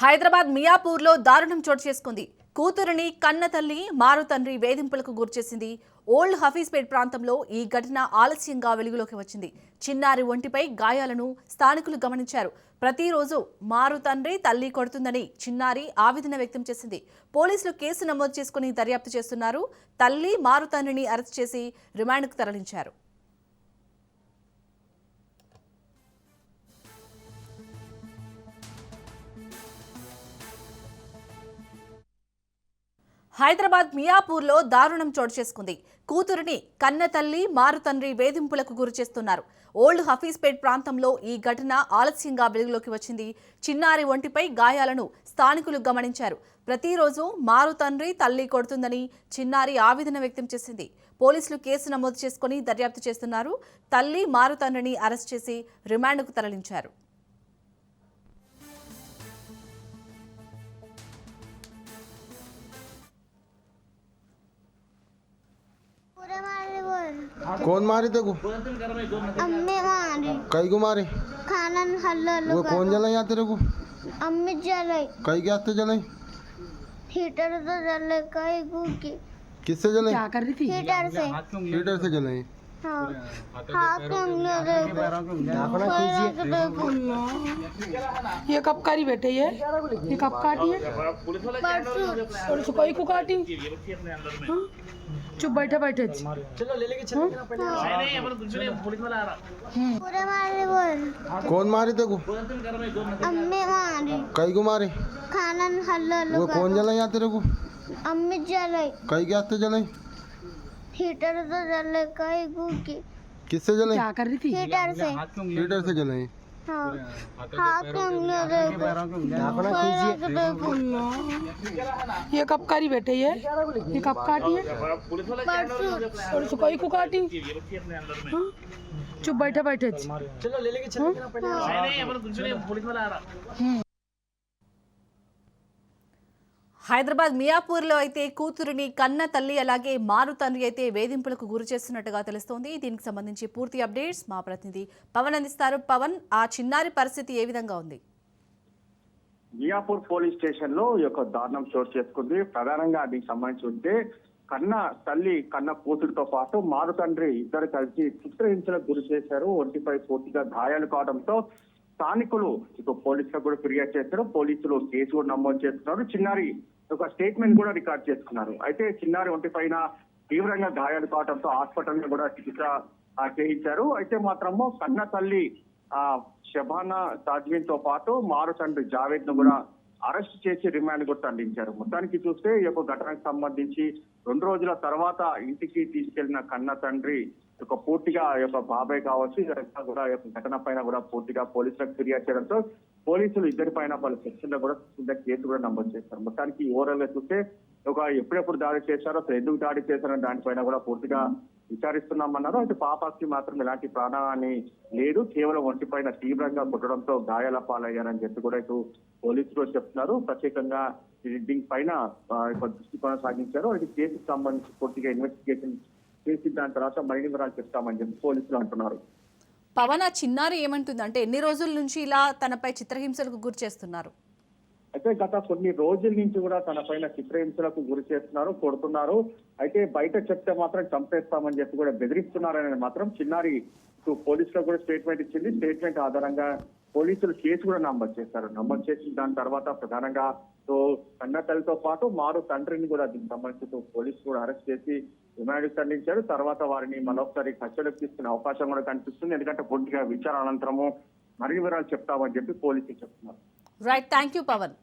హైదరాబాద్ మియాపూర్లో దారుణం చోటు చేసుకుంది. కూతురిని కన్న తల్లి మారు తండ్రి వేధింపులకు గురిచేసింది. ఓల్డ్ హఫీజ్పేట్ ప్రాంతంలో ఈ ఘటన ఆలస్యంగా వెలుగులోకి వచ్చింది. చిన్నారి ఒంటిపై గాయాలను స్థానికులు గమనించారు. ప్రతిరోజు మారు తండ్రి తల్లి కొడుతుందని చిన్నారి ఆవేదన వ్యక్తం చేసింది. పోలీసులు కేసు నమోదు చేసుకుని దర్యాప్తు చేస్తున్నారు. తల్లి మారు తండ్రిని అరెస్ట్ చేసి రిమాండ్కు తరలించారు. హైదరాబాద్ మియాపూర్లో దారుణం చోటు చేసుకుంది. కూతురిని కన్న తల్లి మారుతండ్రి వేధింపులకు గురి చేస్తున్నారు. ఓల్డ్ హఫీజ్పేట్ ప్రాంతంలో ఈ ఘటన ఆలస్యంగా వెలుగులోకి వచ్చింది. చిన్నారి ఒంటిపై గాయాలను స్థానికులు గమనించారు. ప్రతిరోజు మారుతండ్రి తల్లి కొడుతుందని చిన్నారి ఆవేదన వ్యక్తం చేసింది. పోలీసులు కేసు నమోదు చేసుకుని దర్యాప్తు చేస్తున్నారు. తల్లి మారుతండ్రిని అరెస్ట్ చేసి రిమాండ్కు తరలించారు. कौन मारी तेको? अम्मी मारी। कई को मारे? खाना हल्लो वो कौन जला यहाँ तेरे को अम्मी जले कई के हाथ से जले हीटर तो जले कई की किससे जले क्या कर रही थी? हीटर से। हीटर से जले हाँ। हाथ में ये कब करी बेटे ये? ये कब काटी? है परसों और इसको कोई को काटी? हाँ? चुप बैठे बैठे। हाँ। हम्म। कौन मारे तेको अम्मी कई को मारे? खाना हल्ला वो कौन जलाई आते तेरे को? अम्मी जलाई। कई के आते जलाई? हीटर तो जले कई को किससे जले क्या कर रही थी? हीटर से। हीटर से जलाई। ये कब काटी बैठे ये? ये कब काटी है? परसों को काटी। हाँ? चुप बैठे बैठे। चलो ले लेके चलो नहीं नहीं पुलिस वाला आ रहा హైదరాబాద్ మియాపూర్లో అయితే కూతురిని కన్న తల్లి అలాగే మారు తండ్రి అయితే వేధింపులకు గురి చేస్తున్నట్టుగా తెలుస్తోంది. దీనికి సంబంధించి పూర్తి అప్డేట్స్ మా ప్రతినిధి పవన్ అందిస్తారు. పవన్ ఆ చిన్నారి పరిస్థితి ఏ విధంగా ఉంది? మియాపూర్ పోలీస్ స్టేషన్లో ఈ యొక్క దారుణం చోటు చేసుకుంది. ప్రధానంగా దీనికి సంబంధించి ఉంటే కన్న తల్లి కన్న కూతురితో పాటు మారు తండ్రి ఇద్దరు కలిసి చిత్రహింసలకు గురి చేశారు. ఒంటిపై పూర్తిగా గాయాలు కావడంతో స్థానికులు ఇక పోలీసులకు కూడా ఫిర్యాదు చేశారు. పోలీసులు కేసు కూడా నమోదు చేస్తున్నారు. చిన్నారి ఒక స్టేట్మెంట్ కూడా రికార్డ్ చేసుకున్నారు. అయితే చిన్నారి ఒంటి పైన తీవ్రంగా గాయాలు కావడంతో హాస్పిటల్ కూడా చికిత్స చేయించారు. అయితే మాత్రము కన్న తల్లి ఆ షబానా తాజ్వీన్తో పాటు మారు తండ్రి జావేద్ను కూడా అరెస్ట్ చేసి రిమాండ్ కూడా తరలించారు. మొత్తానికి చూస్తే ఈ యొక్క ఘటనకు సంబంధించి రెండు రోజుల తర్వాత ఇంటికి తీసుకెళ్ళిన కన్న తండ్రి ఒక పూర్తిగా ఆ యొక్క బాబాయ్ కావచ్చు కూడా యొక్క ఘటన పైన కూడా పూర్తిగా పోలీసులకు ఫిర్యాదు చేయడంతో పోలీసులు ఇద్దరి పైన వాళ్ళ సెక్షన్లో కూడా కింద కేసు కూడా నమోదు చేస్తారు. మొత్తానికి ఓవరాల్గా చూస్తే ఒక ఎప్పుడెప్పుడు దాడి చేశారో అసలు ఎందుకు దాడి చేశారో దానిపైన కూడా పూర్తిగా విచారిస్తున్నామన్నారు. అయితే పాపాకి మాత్రం ఎలాంటి ప్రాణాన్ని లేదు. కేవలం ఒంటిపైన తీవ్రంగా కొట్టడంతో గాయాల పాలయ్యారని చెప్పి కూడా ఇటు పోలీసులు చెప్తున్నారు. ప్రత్యేకంగా ఇది దీనిపైన దృష్టి కొనసాగించారు. అయితే కేసుకు సంబంధించి పూర్తిగా ఇన్వెస్టిగేషన్ చేసి దాని తర్వాత మరిన్ని వివరాలు చెప్తామని చెప్పి పోలీసులు అంటున్నారు. పవన్ ఆ చిన్నారి ఏమంటుంది అంటే ఎన్ని రోజుల నుంచి ఇలా తనపై చిత్రహింసలకు గురి చేస్తున్నారు? అయితే గత కొన్ని రోజుల నుంచి కూడా తన పైన చిత్రహింసలకు గురి చేస్తున్నారు కొడుతున్నారు. అయితే బయట చెప్తే మాత్రం చంపేస్తామని చెప్పి కూడా బెదిరిస్తున్నారని మాత్రం చిన్నారి పోలీసులకు కూడా స్టేట్మెంట్ ఇచ్చింది. స్టేట్మెంట్ ఆధారంగా పోలీసులు కేసు కూడా నమోదు చేశారు. నమోదు చేసిన దాని తర్వాత ప్రధానంగా సో కన్న తల్లితో పాటు మారు తండ్రిని కూడా దీనికి సంబంధించి పోలీసులు కూడా అరెస్ట్ చేసి రిమాండ్ తరలించారు తర్వాత వారిని మరొకసారి కస్టడీకి తీసుకునే అవకాశం కూడా కనిపిస్తుంది. ఎందుకంటే పూర్తిగా విచారణ అనంతరము మరిన్ని వివరాలు చెప్తామని చెప్పి పోలీసులు చెప్తున్నారు. Right thank you Pawan